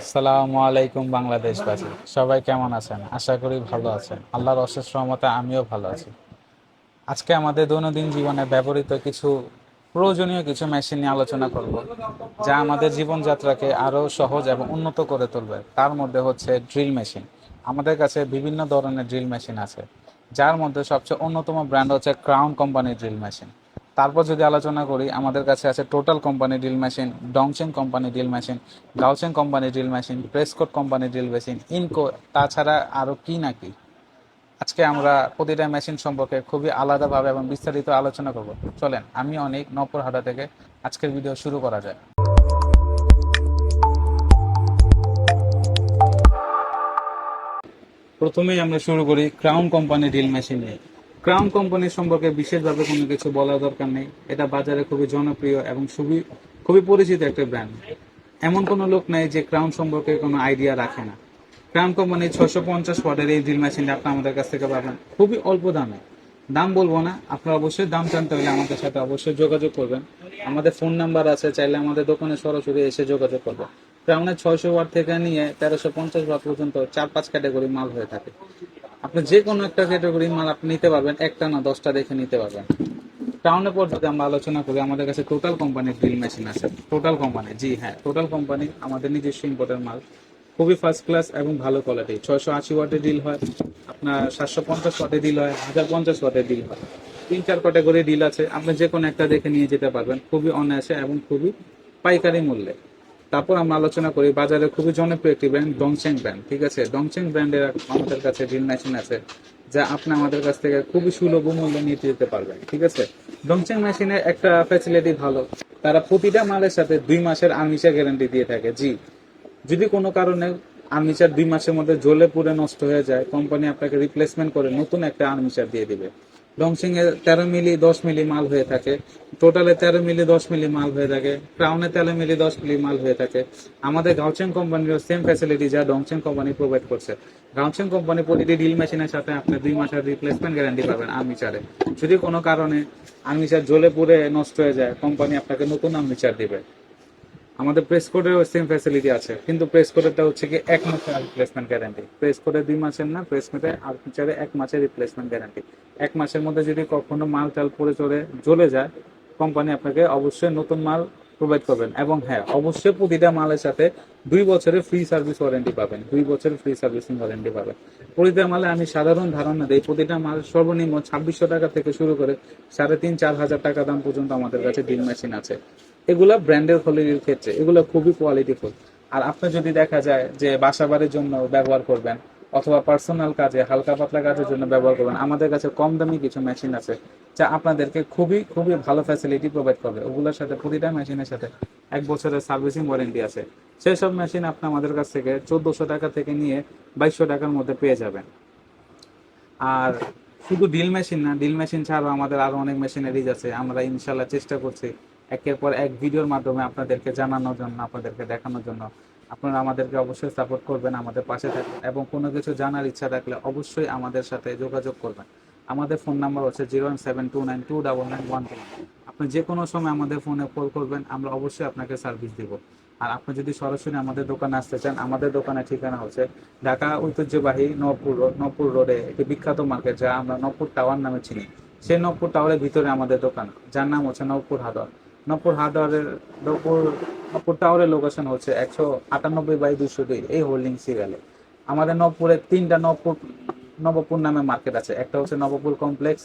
আসসালামু আলাইকুম বাংলাদেশবাসী। সবাই কেমন আছেন? আশা করি ভালো আছেন। আল্লাহর অশেষ রহমতে আমিও ভালো আছি। আজকে আমাদের দৈনন্দিন জীবনে ব্যবহৃত কিছু প্রয়োজনীয় কিছু মেশিন নিয়ে আলোচনা করব, যা আমাদের জীবনযাত্রাকে আরও সহজ এবং উন্নত করে তুলবে। তার মধ্যে হচ্ছে ড্রিল মেশিন আমাদের কাছে বিভিন্ন ধরনের ড্রিল মেশিন আছে, যার মধ্যে সবচেয়ে অন্যতম ব্র্যান্ড হচ্ছে ক্রাউন কোম্পানির ড্রিল মেশিন তারপর যদি আলোচনা করি, আমাদের কাছে আছে Total company drill machine Dongcheng company drill machine গাউচেন company drill machine Prescott company drill machine Ingco তাছাড়া আরও কি না কি? আজকে আমরা প্রতিটা মেশিন সম্পর্কে খুবই আলাদাভাবে এবং বিস্তারিত আলোচনা করব। চলেন, আমি অনেক নপুরহাটা থেকে আজকের ভিডিও শুরু করা যায় প্রথমেই আমরা শুরু করি ক্রাউন কোম্পানি ড্রিল মেশিন নিয়ে ক্রাউন কোম্পানি সম্পর্কে বিশেষভাবে কোনো কিছু বলার দরকার নেই। এটা বাজারে খুবই জনপ্রিয় এবং খুবই খুবই পরিচিত একটা ব্র্যান্ড এমন কোনো লোক নেই যে ক্রাউন সম্পর্কে কোনো আইডিয়া রাখে না। ক্রাউন কোম্পানির ছশো পঞ্চাশ ওয়াটের এই ড্রিল মেশিনটা আপনি আমাদের কাছ থেকে পাবেন। খুবই অল্প দামে। দাম বলব না, আপনারা অবশ্যই দাম জানতে হলে আমাদের সাথে অবশ্যই যোগাযোগ করবেন। আমাদের ফোন নাম্বার আছে, চাইলে আমাদের দোকানে সরাসরি এসে যোগাযোগ করবেন। ক্রাউনের ছয়শো ওয়াট থেকে নিয়ে তেরোশো পঞ্চাশ ওয়াট পর্যন্ত চার পাঁচ ক্যাটাগরি মাল হয়ে থাকে। আপনি যে কোনো একটা ক্যাটাগরির মাল আপনি নিতে পারবেন, একটা না দশটা দেখে নিতে পারবেন। টাউনের পর যদি আমরা আলোচনা করি, আমাদের কাছে টোটাল কোম্পানির ড্রিল মেশিন আছে। টোটাল কোম্পানি জি হ্যাঁ টোটাল কোম্পানি আমাদের নিজস্ব ইম্পোর্টের মাল। খুবই ফার্স্ট ক্লাস এবং ভালো কোয়ালিটি ছয়শো আশি ওয়াটের ডিল হয়, আপনার সাতশো পঞ্চাশ ওয়াটের ডিল হয়, হাজার পঞ্চাশ ওয়াটের ডিল হয়। তিন, চার ক্যাটাগরি ডিল আছে, আপনি যে কোনো একটা দেখে নিয়ে যেতে পারবেন। খুবই অনায়াসে এবং খুবই পাইকারি মূল্যে। তারপর আমরা আলোচনা করি বাজারে খুবই জনপ্রিয় একটি ব্র্যান্ড ডংচেং ব্র্যান্ড ঠিক আছে? ডংচেং ব্র্যান্ডের আমাদের কাছে ড্রিল মেশিন আছে, যা আপনি আমাদের কাছ থেকে খুবই সুলভ মূল্যে নিয়ে যেতে পারবেন, ঠিক আছে? ডংচেং মেশিনের একটা ফ্যাসিলিটি ভালো, তারা প্রতিটা মালের সাথে দুই মাসের আর্মিসা গ্যারান্টি দিয়ে থাকে, জি। যদি কোনো কারণে আর্মিচার দুই মাসের মধ্যে জ্বলে পুড়ে নষ্ট হয়ে যায় কোম্পানি আপনাকে রিপ্লেসমেন্ট করে নতুন একটা আর্মিচার দিয়ে দিবে। ডংসিং এ তেরো মিলি, দশ মিলি মাল হয়ে থাকে। টোটালে তেরো মিলি, দশ মিলি মাল হয়ে থাকে। ক্রাউনে তেরো মিলি, দশ মিলি মাল হয়ে থাকে। আমাদের গাউচেং কোম্পানির সেম ফ্যাসিলিটি যা ডংচেং কোম্পানি প্রোভাইড করছে। গাউচেং কোম্পানি প্রতিটি ডিল মেশিনের সাথে আপনি দুই মাসের রিপ্লেসমেন্ট গ্যারান্টি পাবেন আর্মিচারে যদি কোনো কারণে আর্মিচার জ্বলে পুড়ে নষ্ট হয়ে যায় কোম্পানি আপনাকে নতুন আর্মিচার দিবে। আমাদের প্রেস কোডের সেম ফ্যাসিলিটি আছে, কিন্তু প্রেস কোডেরটা হচ্ছে কি এক মাসের রিপ্লেসমেন্ট গ্যারান্টি প্রেস কোডে দুই মাসের না প্রেস কোডে ফিচারে এক মাসের রিপ্লেসমেন্ট গ্যারান্টি এক মাসের মধ্যে যদি কখনো মাল টাল পরে চলে জ্বলে যায় কোম্পানি আপনাকে অবশ্যই নতুন মাল প্রোভাইড করবেন। এবং হ্যাঁ অবশ্যই প্রতিটা মালের সাথে দুই বছরের ফ্রি সার্ভিস ওয়ারেন্টি পাবেন, দুই বছরের ফ্রি সার্ভিসিং ওয়ারেন্টি পাবেন। প্রতিটা মালে আমি সাধারণ ধারণা দিই, প্রতিটা মাল সর্বনিম্ন ছাব্বিশশো টাকা থেকে শুরু করে সাড়ে তিন, চার হাজার টাকা দাম পর্যন্ত আমাদের কাছে ড্রিল মেশিন আছে। এগুলা ব্র্যান্ডের কোয়ালিটির ক্ষেত্রে, এগুলো খুবই কোয়ালিটি কোয়ালিটিফুল আর আপনি যদি দেখা যায় যে বাসা বাড়ির জন্য ব্যবহার করবেন, অথবা পার্সোনাল কাজে, হালকা পাতলা কাজের জন্য ব্যবহার করবেন, আমাদের কাছে কম দামি কিছু মেশিন আছে, যা আপনাদেরকে খুবই খুবই ভালো ফ্যাসিলিটি প্রোভাইড করবে। ওগুলোর সাথে, প্রতিটা মেশিনের সাথে এক বছরের সার্ভিসিং ওয়ারেন্টি আছে। সেসব মেশিন আপনি আমাদের কাছ থেকে চোদ্দশো টাকা থেকে নিয়ে বাইশশো টাকার মধ্যে পেয়ে যাবেন। আর শুধু ডিল মেশিন না ডিল মেশিন ছাড়াও আমাদের আরও অনেক মেশিনারিজ আছে, আমরা ইনশাল্লাহ চেষ্টা করছি একের পর এক ভিডিওর মাধ্যমে আপনাদেরকে জানানোর জন্য, আপনাদেরকে দেখানোর জন্য আপনারা আমাদেরকে অবশ্যই সাপোর্ট করবেন আমাদের পাশে থাকবেন এবং কোনো কিছু জানার ইচ্ছা থাকলে অবশ্যই আমাদের সাথে যোগাযোগ করবেন। আমাদের ফোন নাম্বার হচ্ছে zero one seven two nine two double nine one আপনি যে কোনো সময় আমাদের ফোনে কল করবেন, আমরা অবশ্যই আপনাকে সার্ভিস দেব। আর আপনি যদি সরাসরি আমাদের দোকানে আসতে চান, আমাদের দোকানের ঠিকানা হচ্ছে ঢাকা ঐতিহ্যবাহী নবপুর রোড, নবপুর রোডে একটি বিখ্যাত মার্কেট যা আমরা নবপুর টাওয়ার নামে চিনি। সেই নবপুর টাওয়ারের ভিতরে আমাদের দোকান, যার নাম হচ্ছে নবপুর হাদর নবপুর হাদরের নবপুর নবপুর টাওয়ারের লোকেশন হচ্ছে একশো আটানব্বই বাই দুশো দুই, এই হোল্ডিং সিরিয়ালে আমাদের নবপুরে তিনটা নবপুর নবপুর নামে মার্কেট আছে। একটা হচ্ছে নবপুর কমপ্লেক্স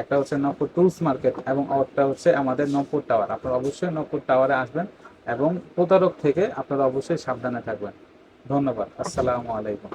একটা হচ্ছে নবপুর টুলস মার্কেট এবং একটা হচ্ছে আমাদের নবপুর টাওয়ার। আপনারা অবশ্যই নবপুর টাওয়ারে আসবেন এবং প্রতারক থেকে আপনারা অবশ্যই সাবধানে থাকবেন। ধন্যবাদ। আসসালামু আলাইকুম।